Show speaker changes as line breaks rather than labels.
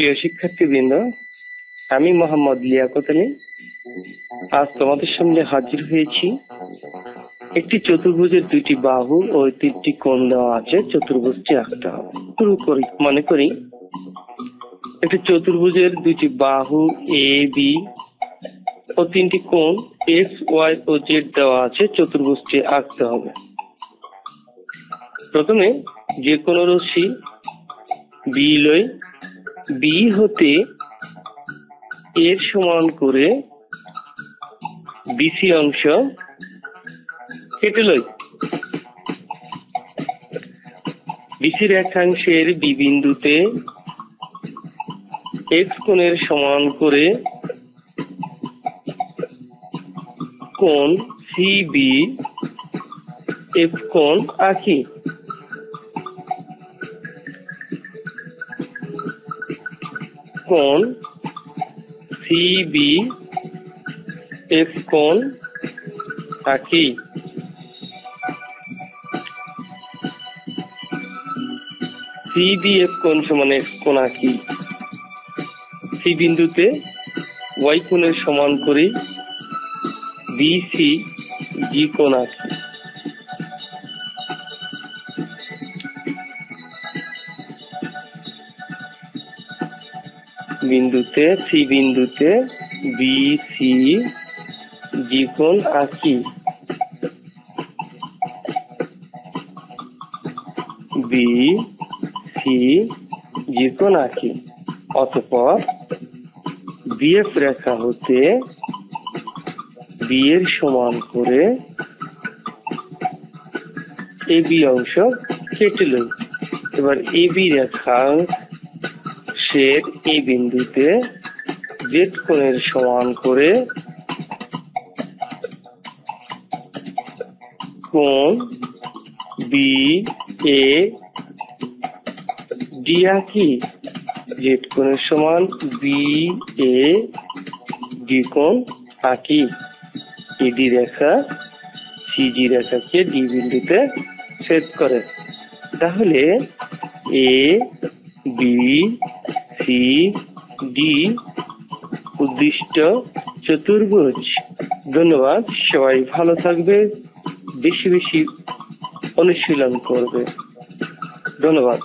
প্রিয় শিক্ষার্থীবৃন্দ, আমি মোহাম্মদ লিয়াকত আজ তোমাদের সামনে হাজির হয়েছি। একটি চতুর্ভুজের দুইটি বাহু ও তিনটি কোণ দেওয়া আছে, চতুর্ভুজটি আঁকতে হবে। শুরু করি, মনে করি। একটি চতুর্ভুজের দুইটি বাহু এ বি ও তিনটি কোণ এক্স ওয়াই ও জেড দেওয়া আছে, চতুর্ভুজটি আঁকতে হবে। প্রথমে যে কোনো রশ্মি বি লই বি হতে এর সমান করে বিসি অংশ কেটে লই বিসি রেখাংশের বি বিন্দুতে এক্স কোণের সমান করে কোণ সিবি এফ কোণ আঁকি। কোণ সিবি এফ কোণ আঁকি সিবিএফ কোণ সমান এক্স কোণ আঁকি। সি বিন্দুতে ওয়াই কোণের সমান করে। বিসি জি কোণ আঁকি। বিন্দুতে, সি বিন্দুতে, বি, সি জি কোণ আঁকি বি, সি জি কোণ আঁকি অতঃপর বিএফ রেখা হতে বি এর সমান করে এ বি অংশ কেটে লই। এবার এ বি রেখা শের এই বিন্দুতে জেড কোণের সমান করে কোণ বি এ ডি আঁকি। জেড কোণের সমান বি এ ডি কোণ আঁকি। এডি রেখা সিজি রেখাকে ডি বিন্দুতে ছেদ করে। তাহলে এ বি সি ডি উদ্দিষ্ট চতুর্ভুজ। ধন্যবাদ সবাই ভালো থাকবে বেশি বেশি অনুশীলন করবে। ধন্যবাদ।